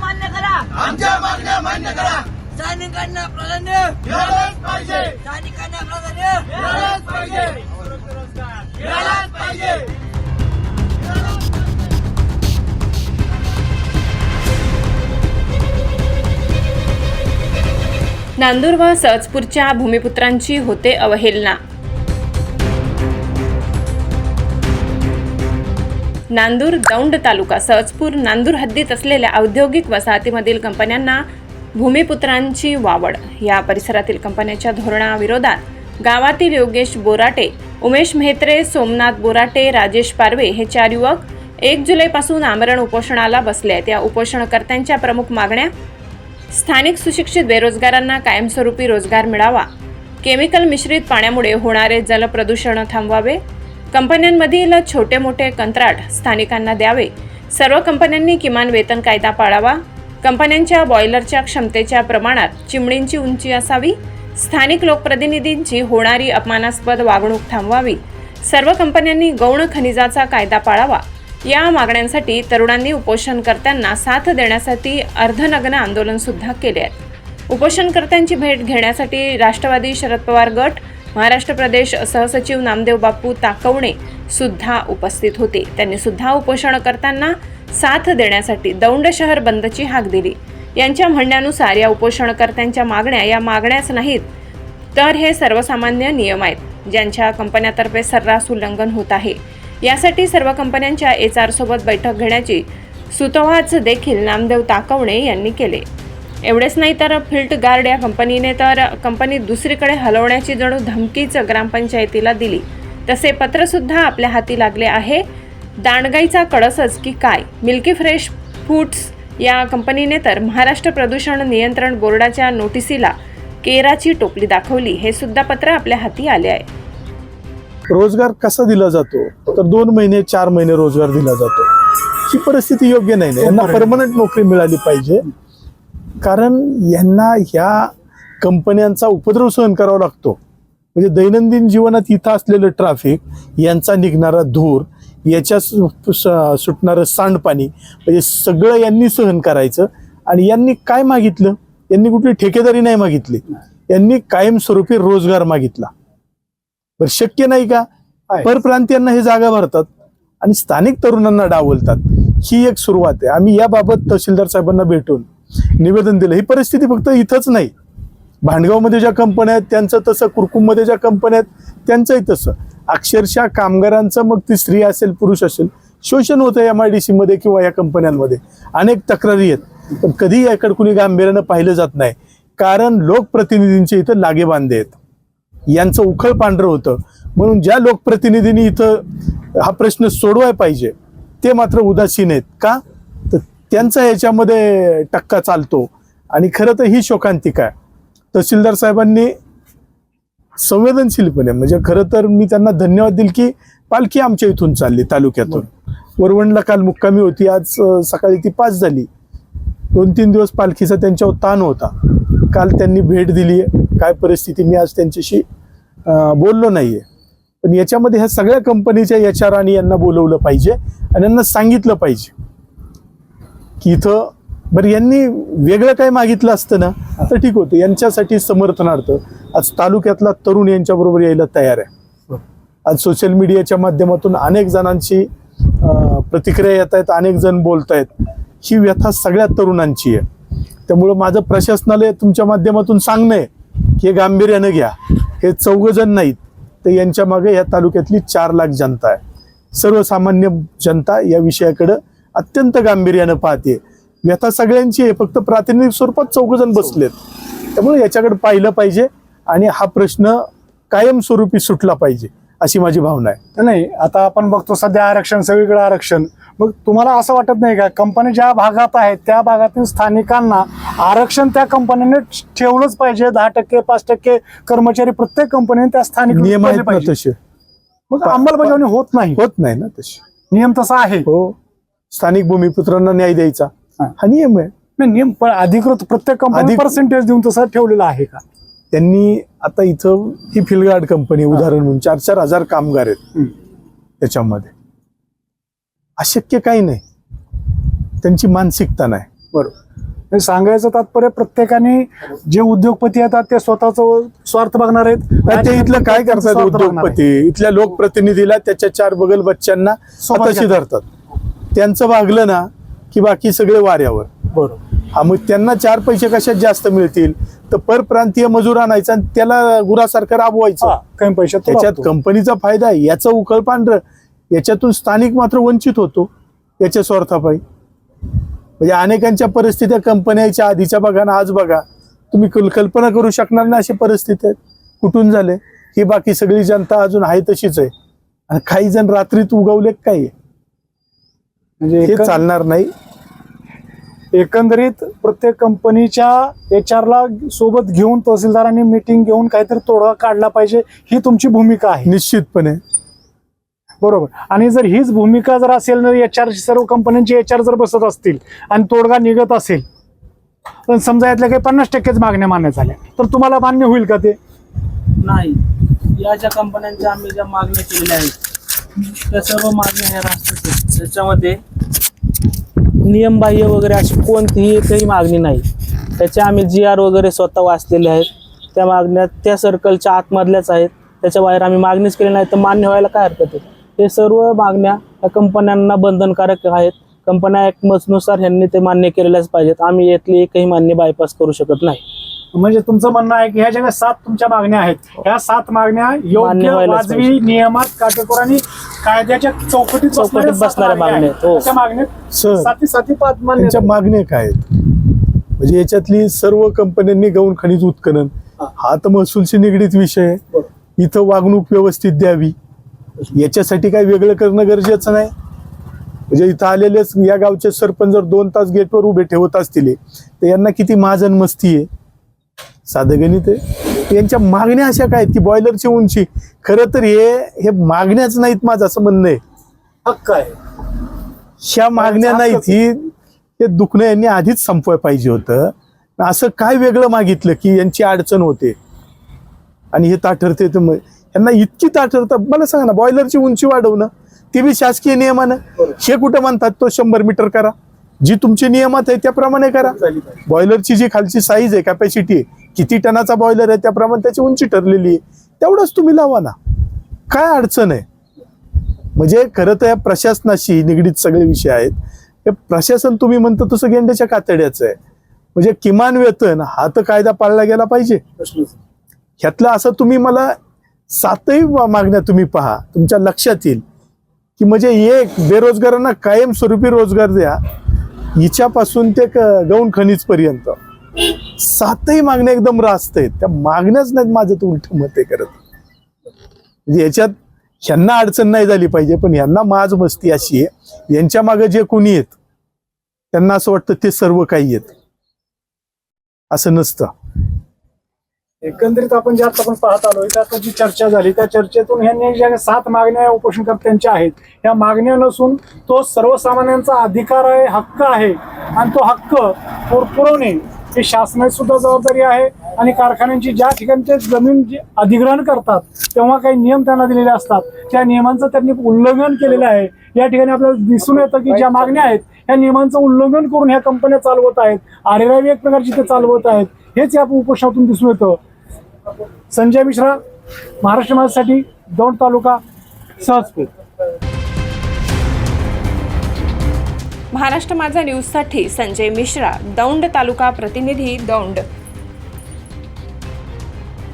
मान्य करा आमच्या मागण्या मान्य करा. सैनिकांना प्राधान्य. मिळालंच पाहिजे. सैनिकांना प्राधान्य. मिळालंच पाहिजे. मिळालंच पाहिजे. नांदूर व सहजपूरच्या भूमिपुत्रांची होते अवहेलना. नांदूर दौंड तालुका सहजपूर नांदूर हद्दीत असलेल्या औद्योगिक वसाहतीमधील कंपन्यांना भूमिपुत्रांची वावड. या परिसरातील कंपन्यांच्या धोरणाविरोधात गावातील योगेश बोराटे उमेश म्हेत्रे सोमनाथ बोराटे राजेश पारवे हे चार युवक एक जुलैपासून आमरण उपोषणाला बसले आहेत. या उपोषणकर्त्यांच्या प्रमुख मागण्या स्थानिक सुशिक्षित बेरोजगारांना कायमस्वरूपी रोजगार मिळावा केमिकल मिश्रित पाण्यामुळे होणारे जलप्रदूषण थांबवावे कंपन्यांमधील छोटे मोठे कंत्राट स्थानिकांना द्यावे. सर्व कंपन्यांनी किमान वेतन कायदा पाळावा. कंपन्यांच्या बॉयलरच्या क्षमतेच्या प्रमाणात चिमणींची उंची असावी. स्थानिक लोकप्रतिनिधींची होणारी अपमानास्पद वागणूक थांबवावी. सर्व कंपन्यांनी गौण खनिजाचा कायदा पाळावा. या मागण्यांसाठी तरुणांनी उपोषणकर्त्यांना साथ देण्यासाठी अर्धनग्न आंदोलनसुद्धा केले आहे उपोषणकर्त्यांची भेट घेण्यासाठी राष्ट्रवादी शरद पवार गट महाराष्ट्र प्रदेश सहसचिव नामदेव बापू ताकवणे सुद्धा उपस्थित होते. त्यांनी सुद्धा उपोषणकर्त्यांना साथ देण्यासाठी दौंड शहर बंदची हाक दिली. यांच्या म्हणण्यानुसार या उपोषणकर्त्यांच्या मागण्या या मागण्याच नाहीत तर हे सर्वसामान्य नियम आहेत ज्यांच्या कंपन्यातर्फे सर्रास उल्लंघन होत आहे. यासाठी सर्व कंपन्यांच्या एच आर सोबत बैठक घेण्याची सुतोवाच देखील नामदेव ताकवणे यांनी केले. एवढेच नाही तर फिल्ट गार्ड या कंपनीने तर कंपनी दुसरीकडे हलवण्याची जणू धमकीच ग्रामपंचायतीला दिली. तसे पत्रसुद्धा आपल्या हाती लागले आहे. दांडगाईचा कळसच की काय? मिल्की फ्रेश फूड्स या कंपनीने तर महाराष्ट्र प्रदूषण नियंत्रण बोर्डाच्या नोटिसीला केराची टोपली दाखवली. हे सुद्धा पत्र आपल्या हाती आले आहे. रोजगार कसा दिला जातो? तर दोन महिने चार महिने रोजगार दिला जातो. ही परिस्थिती योग्य नाही. यांना परमनंट नोकरी मिळाली पाहिजे. कारण यांना ह्या कंपन्यांचा उपद्रव सहन करावा लागतो. म्हणजे दैनंदिन जीवनात इथं असलेलं ट्रॅफिक यांचा निघणारा धूर याच्या सुटणारं सांडपाणी म्हणजे सगळं यांनी सहन करायचं. आणि यांनी काय मागितलं? यांनी कुठली ठेकेदारी नाही मागितली. यांनी कायमस्वरूपी रोजगार मागितला. बरं शक्य नाही का? परप्रांतीयांना हे जागा भरतात आणि स्थानिक तरुणांना डावलतात. ही एक सुरुवात आहे. आम्ही याबाबत तहसीलदार साहेबांना भेटून निवेदन दिलं. ही परिस्थिती फक्त इथंच नाही. भांडगावमध्ये ज्या कंपन्या आहेत त्यांचं तसं कुरकुममध्ये ज्या कंपन्या आहेत त्यांचंही तसं. अक्षरशः कामगारांचं मग ती स्त्री असेल पुरुष असेल शोषण होतं एम आय डी सीमध्ये किंवा या कंपन्यांमध्ये. अनेक तक्रारी आहेत. पण कधी याकडे कुणी गांभीर्यानं पाहिलं जात नाही. कारण लोकप्रतिनिधींचे इथं लागे बांधे आहेत. यांचं उखळ पांढरं होतं. म्हणून ज्या लोकप्रतिनिधींनी इथं हा प्रश्न सोडवाय पाहिजे ते मात्र उदासीन आहेत. का? तर त्यांचा याच्यामध्ये टक्का चालतो. आणि खरं तर ही शोकांतिका आहे. तहसीलदार साहेबांनी संवेदनशीलपणे म्हणजे खरं तर मी त्यांना धन्यवाद देईल की पालखी आमच्या इथून चालली तालुक्यातून. वरवणला काल मुक्कामी होती. आज सकाळी ती पाच झाली. दोन तीन दिवस पालखीचा त्यांच्यावर ताण होता. काल त्यांनी भेट दिली काय परिस्थिती? मी आज त्यांच्याशी बोललो नाही आहे पण याच्यामध्ये ह्या सगळ्या कंपनीच्या एच आर आणि यांना बोलवलं पाहिजे आणि यांना सांगितलं पाहिजे. की इथं बरं यांनी वेगळं काय मागितलं असतं ना तर ठीक होतं. यांच्यासाठी समर्थनार्थ आज तालुक्यातला तरुण यांच्याबरोबर यायला तयार आहे. आज सोशल मीडियाच्या माध्यमातून अनेक जणांची प्रतिक्रिया येत आहेत अनेक जण बोलत आहेत. ही व्यथा सगळ्या तरुणांची आहे. त्यामुळं माझं प्रशासनाला तुमच्या माध्यमातून सांगणं आहे की हे गांभीर्यानं घ्या. हे चौघ जण नाहीत. तर यांच्या मागे या तालुक्यातली चार लाख जनता आहे. सर्वसामान्य जनता या विषयाकडं अत्यंत गांभीर्यानं पाहते. व्यथा सगळ्यांची आहे फक्त प्रातिनिधिक स्वरूपात चौघजण बसलेत. त्यामुळे याच्याकडे पाहिलं पाहिजे आणि हा प्रश्न कायमस्वरूपी सुटला पाहिजे अशी माझी भावना आहे. नाही आता आपण बघतो सध्या आरक्षण सगळीकडे आरक्षण. मग तुम्हाला असं वाटत नाही का? कंपनी ज्या भागात आहेत त्या भागातील स्थानिकांना आरक्षण त्या कंपनीने ठेवलंच पाहिजे. दहा टक्के पाच टक्के कर्मचारी प्रत्येक कंपनीने त्या स्थानिक नियम तसे. मग अंमलबजावणी होत नाही. होत नाही ना तसे नियम तसा आहे. हो. स्थानिक भूमिपुत्रांना न्याय द्यायचा. हा. नियम आहे. नाही नियम पण अधिकृत प्रत्येक कंपनी पर्सेंटेज देऊन तसा ठेवलेला आहे का? त्यांनी आता इथं ही फिलगार्ड कंपनी उदाहरण म्हणून चार चार हजार कामगार आहेत. त्याच्यामध्ये. अशक्य काही नाही. त्यांची मानसिकता नाही. बरोबर. सांगायचं तात्पर्य प्रत्येकाने जे उद्योगपती येतात ते स्वतःच स्वार्थ बघणार आहेत. ते इथलं काय करतात. उद्योगपती? इथल्या लोकप्रतिनिधीला त्याच्या चार बगल बच्चांना हाताशी घेतात. धरतात त्यांचं भागलं ना की बाकी सगळे वाऱ्यावर. बरोबर. हा मग त्यांना चार पैसे कशात जास्त मिळतील? तर परप्रांतीय मजूर आणायचा आणि त्याला गुरासारखं राबवायचं. त्याच्यात. कंपनीचा फायदा आहे. याचं उकळ पांढरं याच्यातून स्थानिक मात्र वंचित होतो याच्या स्वार्थापायी म्हणजे अनेकांच्या परिस्थित्या कंपन्याच्या आधीच्या बघा ना आज बघा. तुम्ही कल- कल्पना करू शकणार ना अशी परिस्थिती आहेत कुठून झाले? ही बाकी सगळी जनता अजून आहे तशीच आहे. आणि काही जण रात्रीत उगवले काय आहे? म्हणजे हे चालणार नाही. एकंदरीत प्रत्येक कंपनीच्या एच ला सोबत घेऊन तहसीलदारांनी मिटिंग घेऊन काहीतरी तोडगा काढला पाहिजे ही तुमची भूमिका आहे. निश्चितपणे. बरोबर. आणि जर हीच भूमिका जर असेल ना एच आर सर्व कंपन्यांचे एच आर जर बसत असतील आणि तोडगा निघत असेल पण समजा यातल्या काही पन्नास टक्केच मागण्या मान्य झाल्या तर तुम्हाला मान्य होईल का ते? नाही. या ज्या कंपन्यांच्या आम्ही ज्या मागण्या केलेल्या आहेत त्या सर्व मागण्या ह्या राष्ट्रात त्याच्यामध्ये नियमबाह्य वगैरे अशी कोणतीही काही मागणी नाही. त्याच्या आम्ही जी आर वगैरे स्वतः वाचलेले आहेत. त्या मागण्या त्या सर्कलच्या आतमधल्याच आहेत. त्याच्या बाहेर आम्ही मागणीच केली नाही तर मान्य व्हायला काय हरकत आहे? हे सर्व मागण्या या कंपन्यांना बंधनकारक आहेत. कंपन्या नुसार ह्यांनी ते मान्य केलेल्याच पाहिजेत. आम्ही यातली एकही मान्य बायपास करू शकत नाही. म्हणजे तुमचं म्हणणं आहे की ह्या ज्या सात तुमच्या मागण्या आहेत ह्या सात मागण्या मान्य योग्य व्हायलाच वाजवी पाहिजे. नियमात काटेकोर आणि कायद्याच्या चौकटीत चौकटीत बसणाऱ्या मागण्या आहेत, हो. त्या मागण्यात सर साती साती पाच मान्य त्यांच्या मागण्या काय आहेत? म्हणजे याच्यातली सर्व कंपन्यांनी गौण खनिज उत्खनन हा. हा तर महसूलशी निगडीत विषय आहे. इथं वागणूक व्यवस्थित द्यावी. याच्यासाठी काय वेगळं करणं गरजेचं नाही. म्हणजे इथं आलेलेच या गावचे सरपंच जर दोन तास गेटवर उभे ठेवत असतील तर यांना किती महाजन मस्ती आहे. साधं गणित आहे. यांच्या मागण्या अशा काय की बॉयलरची उंची? खरं तर हे हे मागण्याच नाहीत माझं असं म्हणणं आहे. हक्क आहे ह्या मागण्या नाहीत ही हे दुखणं यांनी आधीच संपवाय पाहिजे होतं. असं काय वेगळं मागितलं की यांची अडचण होते? आणि हे ताठरते तर मग यांना इतकी ताठरतं मला सांगा ना बॉयलरची उंची वाढवणं ती बी शासकीय नियमानं. हे कुठं म्हणतात तो शंभर मीटर करा. जी तुमची नियमात आहे त्याप्रमाणे करा. बॉयलरची जी खालची साईज आहे कॅपॅसिटी आहे किती टनाचा बॉयलर आहे त्याप्रमाणे त्याची उंची ठरलेली आहे. तेवढंच तुम्ही लावा ना. काय अडचण आहे? म्हणजे खरं तर या प्रशासनाशी निगडीत सगळे विषय आहेत. हे प्रशासन तुम्ही म्हणता तसं गेंड्याच्या कातड्याचं आहे. म्हणजे किमान वेतन हा तर कायदा पाळला गेला पाहिजे. ह्यातलं असं तुम्ही मला सातही मागण्या तुम्ही पहा. तुमच्या लक्षात येईल की म्हणजे एक बेरोजगारांना कायमस्वरूपी रोजगार द्या. हिच्यापासून ते क- गौण खनिज पर्यंत. सातही मागण्या एकदम रास्त आहेत. त्या मागण्याच नाहीत माझं तर उलट मत आहे करत म्हणजे याच्यात ह्यांना अडचण नाही झाली पाहिजे पण ह्यांना माज मस्ती अशी आहे. यांच्या मागे जे कोणी आहेत त्यांना असं वाटतं ते सर्व काही आहेत. असं नसतं. एकंदरीत आपण जे आता आपण पाहत आलोय त्या जी चर्चा झाली त्या चर्चेतून ह्यांनी ज्या सात मागण्या उपोषणकर्त्यांच्या आहेत या मागण्या नसून तो सर्वसामान्यांचा अधिकार आहे हक्क आहे. आणि तो हक्क पुरवणे हे शासनाची सुद्धा जबाबदारी आहे आणि कारखान्यांची ज्या ठिकाणचे ते जमीन अधिग्रहण करतात तेव्हा काही नियम त्यांना दिलेले असतात. त्या नियमांचं त्यांनी उल्लंघन केलेलं आहे. या ठिकाणी आपल्याला दिसून येतं की ज्या मागण्या आहेत या नियमांचं उल्लंघन करून ह्या कंपन्या चालवत आहेत. आरेरावी एक प्रकारची ते चालवत आहेत. हेच या उपोषणातून दिसून येतं. संजय मिश्रा महाराष्ट्र माझ्यासाठी दौंड तालुका सहजपूर महाराष्ट्र माझा न्यूजसाठी संजय मिश्रा दौंड तालुका प्रतिनिधी दौंड.